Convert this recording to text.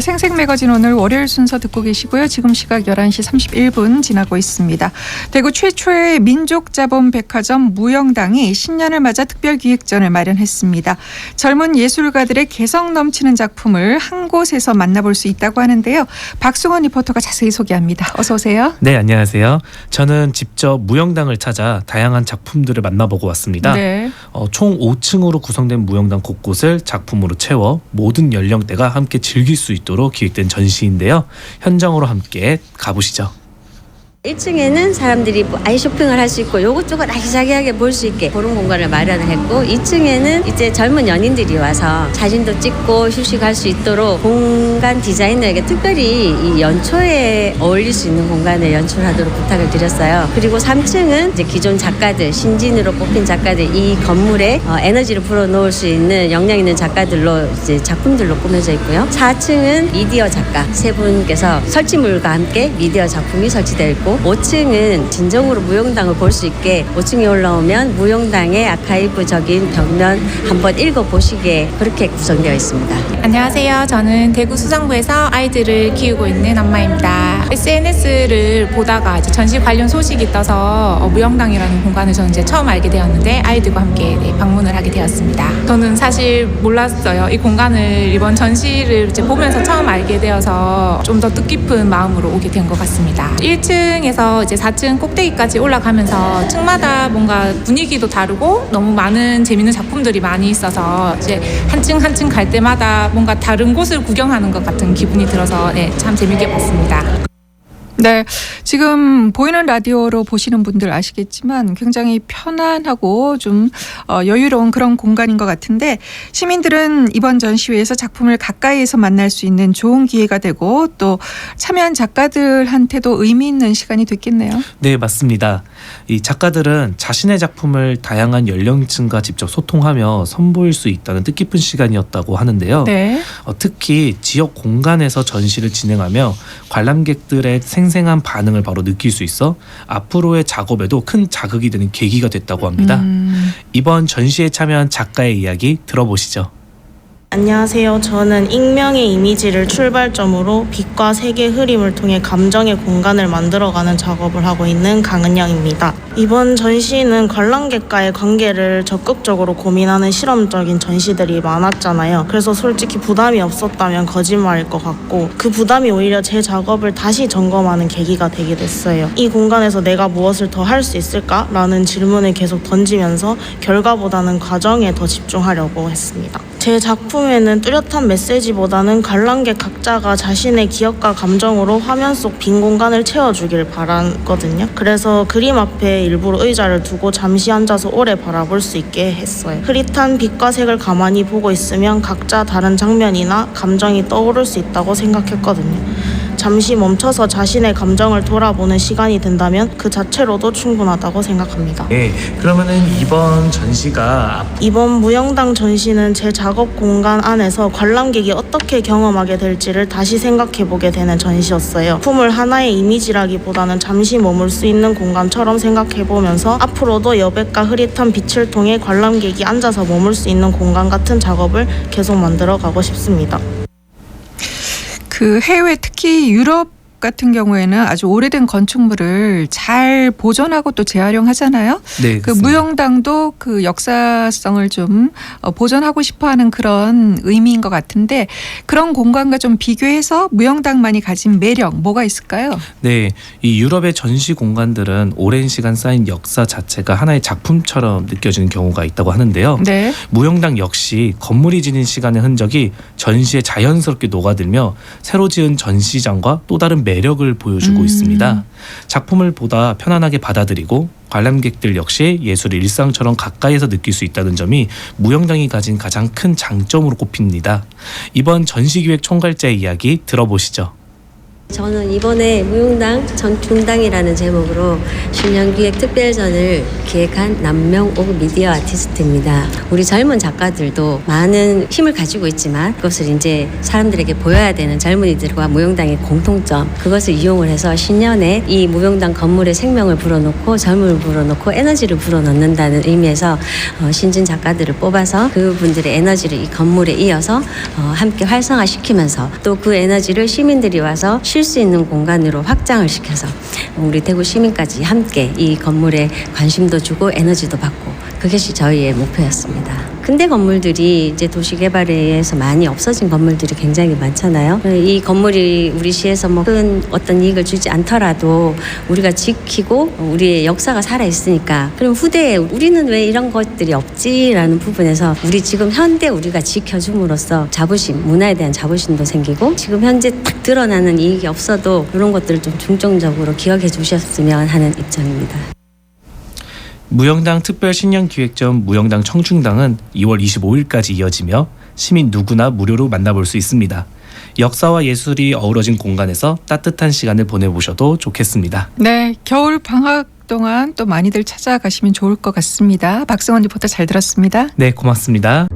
네, 생생 매거진 오늘 월요일 순서 듣고 계시고요. 지금 시각 11시 31분 지나고 있습니다. 대구 최초의 민족 자본 백화점 무영당이 신년을 맞아 특별 기획전을 마련했습니다. 젊은 예술가들의 개성 넘치는 작품을 한 곳에서 만나볼 수 있다고 하는데요. 박승원 리포터가 자세히 소개합니다. 어서 오세요. 네, 안녕하세요. 저는 직접 무영당을 찾아 다양한 작품들을 만나보고 왔습니다. 네. 어, 총 5층으로 구성된 무영당 곳곳을 작품으로 채워 모든 연령대가 함께 즐길 수 있도록 기획된 전시인데요. 현장으로 함께 가보시죠. 1층에는 사람들이 뭐 아이 쇼핑을 할 수 있고 요것저것 아기자기하게 볼 수 있게 그런 공간을 마련을 했고 2층에는 이제 젊은 연인들이 와서 사진도 찍고 휴식할 수 있도록 공간 디자이너에게 특별히 이 연초에 어울릴 수 있는 공간을 연출하도록 부탁을 드렸어요. 그리고 3층은 이제 기존 작가들 신진으로 뽑힌 작가들 이 건물에 어, 에너지를 불어넣을 수 있는 역량 있는 작가들로 이제 작품들로 꾸며져 있고요. 4층은 미디어 작가 세 분께서 설치물과 함께 미디어 작품이 설치되어 있고 5층은 진정으로 무용당을 볼 수 있게 5층에 올라오면 무용당의 아카이브적인 벽면 한번 읽어보시게 그렇게 구성되어 있습니다. 안녕하세요. 저는 대구 수성구에서 아이들을 키우고 있는 엄마입니다. SNS를 보다가 이제 전시 관련 소식이 떠서 어, 무영당이라는 공간을 저는 이제 처음 알게 되었는데 아이들과 함께 네, 방문을 하게 되었습니다. 저는 사실 몰랐어요. 이 공간을 이번 전시를 이제 보면서 처음 알게 되어서 좀 더 뜻깊은 마음으로 오게 된 것 같습니다. 1층 에서 이제 4층 꼭대기까지 올라가면서 층마다 뭔가 분위기도 다르고 너무 많은 재밌는 작품들이 많이 있어서 이제 한 층 한 층 갈 때마다 뭔가 다른 곳을 구경하는 것 같은 기분이 들어서 네, 참 재밌게 봤습니다. 네. 지금 보이는 라디오로 보시는 분들 아시겠지만 굉장히 편안하고 좀 어, 여유로운 그런 공간인 것 같은데 시민들은 이번 전시회에서 작품을 가까이에서 만날 수 있는 좋은 기회가 되고 또 참여한 작가들한테도 의미 있는 시간이 됐겠네요. 네, 맞습니다. 이 작가들은 자신의 작품을 다양한 연령층과 직접 소통하며 선보일 수 있다는 뜻깊은 시간이었다고 하는데요. 네. 어, 특히 지역 공간에서 전시를 진행하며 관람객들의 생 생한 반응을 바로 느낄 수 있어 앞으로의 작업에도 큰 자극이 되는 계기가 됐다고 합니다. 음, 이번 전시에 참여한 작가의 이야기 들어보시죠. 안녕하세요. 저는 익명의 이미지를 출발점으로 빛과 색의 흐림을 통해 감정의 공간을 만들어가는 작업을 하고 있는 강은영입니다. 이번 전시는 관람객과의 관계를 적극적으로 고민하는 실험적인 전시들이 많았잖아요. 그래서 솔직히 부담이 없었다면 거짓말일 것 같고 그 부담이 오히려 제 작업을 다시 점검하는 계기가 되게 됐어요. 이 공간에서 내가 무엇을 더 할 수 있을까라는 질문을 계속 던지면서 결과보다는 과정에 더 집중하려고 했습니다. 제 작품에는 뚜렷한 메시지보다는 관람객 각자가 자신의 기억과 감정으로 화면 속 빈 공간을 채워주길 바랐거든요. 그래서 그림 앞에 일부러 의자를 두고 잠시 앉아서 오래 바라볼 수 있게 했어요. 흐릿한 빛과 색을 가만히 보고 있으면 각자 다른 장면이나 감정이 떠오를 수 있다고 생각했거든요. 잠시 멈춰서 자신의 감정을 돌아보는 시간이 된다면 그 자체로도 충분하다고 생각합니다. 네, 그러면은 이번 전시가 이번 무영당 전시는 제 작업 공간 안에서 관람객이 어떻게 경험하게 될지를 다시 생각해 보게 되는 전시였어요. 품을 하나의 이미지라기보다는 잠시 머물 수 있는 공간처럼 생각해 보면서 앞으로도 여백과 흐릿한 빛을 통해 관람객이 앉아서 머물 수 있는 공간 같은 작업을 계속 만들어 가고 싶습니다. 그 해외 특히 유럽 같은 경우에는 아주 오래된 건축물을 잘 보존하고 또 재활용하잖아요. 네, 그. 무용당도 그 역사성을 좀 어, 보존하고 싶어하는 그런 의미인 것 같은데 그런 공간과 좀 비교해서 무용당만이 가진 매력 뭐가 있을까요? 네, 이 유럽의 전시 공간들은 오랜 시간 쌓인 역사 자체가 하나의 작품처럼 느껴지는 경우가 있다고 하는데요. 네. 무용당 역시 건물이 지닌 시간의 흔적이 전시에 자연스럽게 녹아들며 새로 지은 전시장과 또 다른 매력을 보여주고 음. 있습니다. 작품을 보다 편안하게 받아들이고 관람객들 역시 예술을 일상처럼 가까이에서 느낄 수 있다는 점이 무용당이 가진 가장 큰 장점으로 꼽힙니다. 이번 전시기획 총괄자의 이야기 들어보시죠. 저는 이번에 무용당 전중당이라는 제목으로 신년기획 특별전을 기획한 남명 오브 미디어 아티스트입니다. 우리 젊은 작가들도 많은 힘을 가지고 있지만 그것을 이제 사람들에게 보여야 되는 젊은이들과 무용당의 공통점 그것을 이용을 해서 신년에 이 무용당 건물에 생명을 불어넣고 젊음을 불어넣고 에너지를 불어넣는다는 의미에서 어, 신진 작가들을 뽑아서 그분들의 에너지를 이 건물에 이어서 어, 함께 활성화시키면서 또 그 에너지를 시민들이 와서 쉴 수 있는 공간으로 확장을 시켜서 우리 대구 시민까지 함께 이 건물에 관심도 주고 에너지도 받고 그것이 저희의 목표였습니다. 근대 건물들이 이제 도시 개발에 의해서 많이 없어진 건물들이 굉장히 많잖아요. 이 건물이 우리 시에서 뭐 큰 어떤 이익을 주지 않더라도 우리가 지키고 우리의 역사가 살아 있으니까 그럼 후대에 우리는 왜 이런 것들이 없지라는 부분에서 우리 지금 현대 우리가 지켜줌으로써 자부심, 문화에 대한 자부심도 생기고 지금 현재 딱 드러나는 이익이 없어도 이런 것들을 좀 중점적으로 기억해 주셨으면 하는 입장입니다. 무영당 특별 신년 기획전 무영당 청중당은 2월 25일까지 이어지며 시민 누구나 무료로 만나볼 수 있습니다. 역사와 예술이 어우러진 공간에서 따뜻한 시간을 보내보셔도 좋겠습니다. 네, 겨울 방학 동안 또 많이들 찾아가시면 좋을 것 같습니다. 박승원 리포터 잘 들었습니다. 네, 고맙습니다.